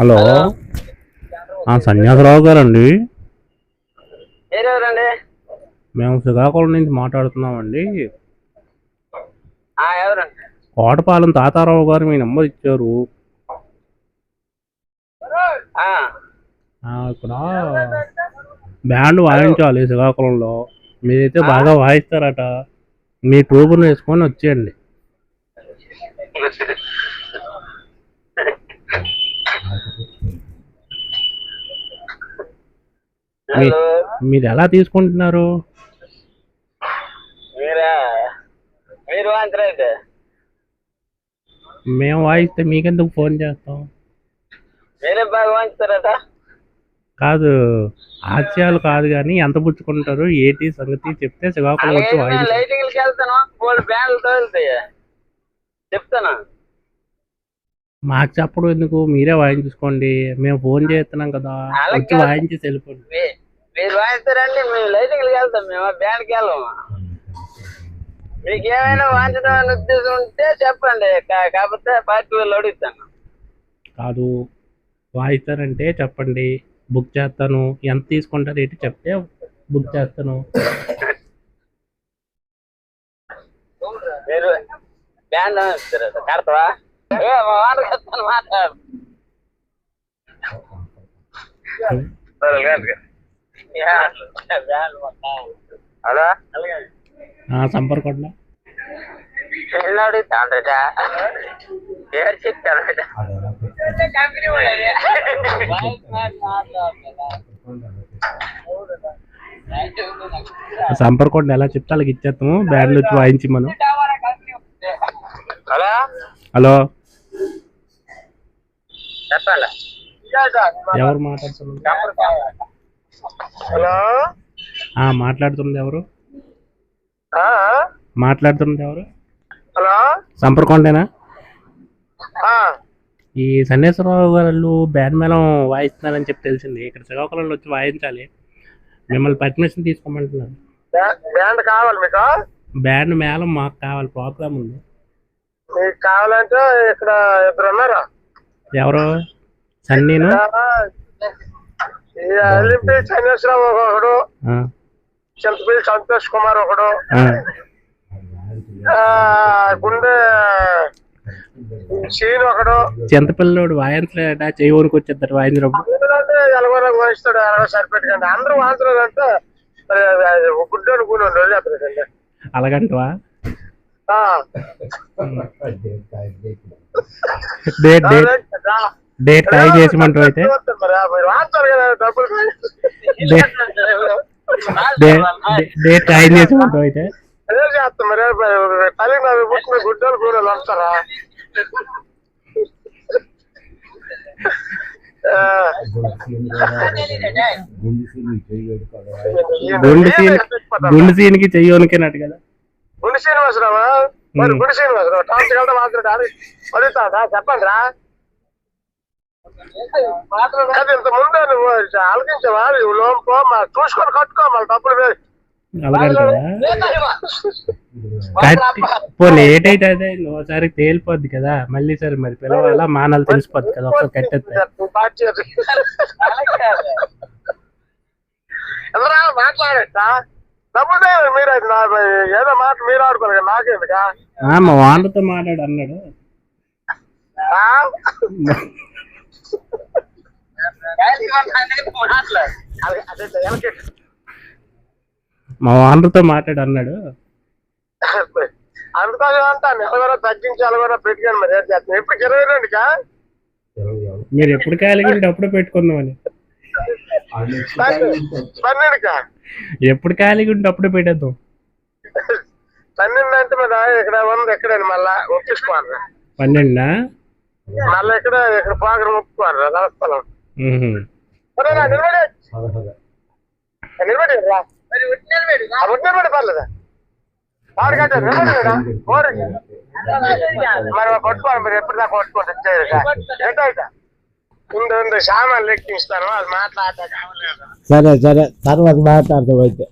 Hello? ఆ, సన్యాసరావు గారండి. మేము శ్రీకాకుళం నుంచి మాట్లాడుతున్నామండి. కోటపాలెం తాతారావు గారు మీ నెంబర్ ఇచ్చారు. ఇక్కడ బ్యాండ్ వాయించాలి శ్రీకాకుళంలో మీరైతే బాగా వాయిస్తారట. మీ ట్రూపును వేసుకొని వచ్చేయండి. మీరు ఎలా తీసుకుంటున్నారు? మీరా? మేము వాయిస్తే మీకెందుకు ఫోన్ చేస్తాం? మీరే బాగా వాంచుతారట కాదు హాస్యాలు కాదు కానీ ఎంత పుచ్చుకుంటారు ఏంటి సంగతి చెప్తే శ్రీకాకుళం వచ్చి వాయించాలి చెప్తాను? మాకు చెప్పడం ఎందుకు? మీరే వాయించుకోండి. మేము ఫోన్ చేస్తున్నాం కదా. వచ్చి వాయించి వెళ్ళిపోండి. మీ- మీరు వాయిస్తారండి మేము లైటింగ్లకి వెళ్తాం మేము బ్యాండ్కి వెళ్ళము మీకు ఏమైనా వాంచడం అనే ఉద్దేశం ఉంటే చెప్పండి. కాకపోతే పార్టీ వాళ్ళు అడుగుతాను. కాదు. వాయిస్తారంటే చెప్పండి. బుక్ చేస్తాను. ఎంత తీసుకుంటారు ఏంటి చెప్తే బుక్ చేస్తాను మీరు ఇస్తారట కడతావా ఏ, మాట్లాడు హలో తాండ్రట చెప్తాడట సంపర్కొండ ఎలా చెప్తే అలాగ ఇచ్చేస్తాము బ్యాండ్లు వచ్చి వాయించి మనం హలో. ఎవరు మాట్లాడుతున్నారు? హలో. మాట్లాడుతున్నది ఎవరు? మాట్లాడుతున్నది ఎవరు? హలో. సంపర్కొండేనా? ఈ సన్నేశ్వరరావు గారు బ్యాండ్ మేళం వాయిస్తున్నారని చెప్పి తెలిసింది. ఇక్కడ శ్రీకాకుళంలో వచ్చి వాయించాలి. మిమ్మల్ని పర్మిషన్ తీసుకోమంటున్నారు. బ్యాండ్ కావాలి మీకు? బ్యాండ్ మేళం మాకు కావాలి. ప్రోగ్రామ్ ఉంది. మీకు కావాలంటే ఇక్కడ ఇద్దరు ఉన్నారు? ఎవరు? సన్నీను? అల్లింపి చంద్రేశ్వరరావు ఒకడు చింతపల్లి సంతోష్ కుమార్ ఒకడు గుండె సీన్ ఒకడు. చింతపిల్లడు వాయించలేట చెయ్యి వణుకు వచ్చేద్దరు వాయించినప్పుడు. అందరంటే ఎలగొర వాయిస్తాడు ఎలగ సరిపెట్టుకోండి. అందరూ వాంచలేదు అంటే గుడ్డు అనుకుని వదిలేస్తారండి అలాగంటవా? డేట్ డేట్ డేట్ ట్రై చేసిమంటావు అయితే? డేట్ ట్రై చేసిమంటావు అయితే? గుడ్డలు కూరలు వస్తారా గుండు సీన్ గుండు చెయ్యి వణికినట్టు కదా. గుండు శ్రీనివాసరావా? మరి. గుండు శ్రీనివాసరావు టాప్ వెళ్తా మాట్లాడారు అడుగుతాడా చెప్పండి రా అది ఇంత ముందే నువ్వు లోన్ పో మా చూసుకొని కట్టుకో మళ్ళీ డబ్బులు లేట్ అయితే అదే ఒకసారి తేలిపోద్ది కదా? మళ్ళీ సరే మరి పిలవాలా? మానాలు తెలిసిపోద్ది కదా? ఎవరా మాట్లాడట మీరు అది నా ఏదో మాట మీరు ఆడుకోరు నాకేందుకా? మా వానతో మాట్లాడు అన్నాడు. మా వానతో మాట్లాడు అన్నాడు. పెట్టుకోండి మరి ఏం చేస్తాను ఎప్పుడు ఇరవై రెండుకా మీరు ఎప్పుడు కాలిగింటే అప్పుడు పెట్టుకుందామని. పన్నెండుకా? ఎప్పుడు కాలిగుంటే అప్పుడు పెట్టేద్దాం పన్నెండు అంటే మరి ఇక్కడ ఉంది ఎక్కడండి మళ్ళా ఒప్పించుకోవాలి పన్నెండునా మళ్ళీ ఇక్కడ ఇక్కడ ప్రోగ్రామ్ ఒప్పుకోవాలి రాస్తాను ఉహు. నిలబడి నిలబడి రా ఆ, ఉట్టి నిలబడి పర్లేదా ఆరు గంటలు నిలబడి రా. ఓరు. మరి పట్టుకోవాలి మరి ఎప్పుడు దాకా పట్టుకోండి ఏంటో ఉండు ఉండు సామాన్లు ఎక్కిస్తాను అది మాట్లాడటం కావలేదు. సరే సరే తర్వాత మాట్లాడతాం అయితే.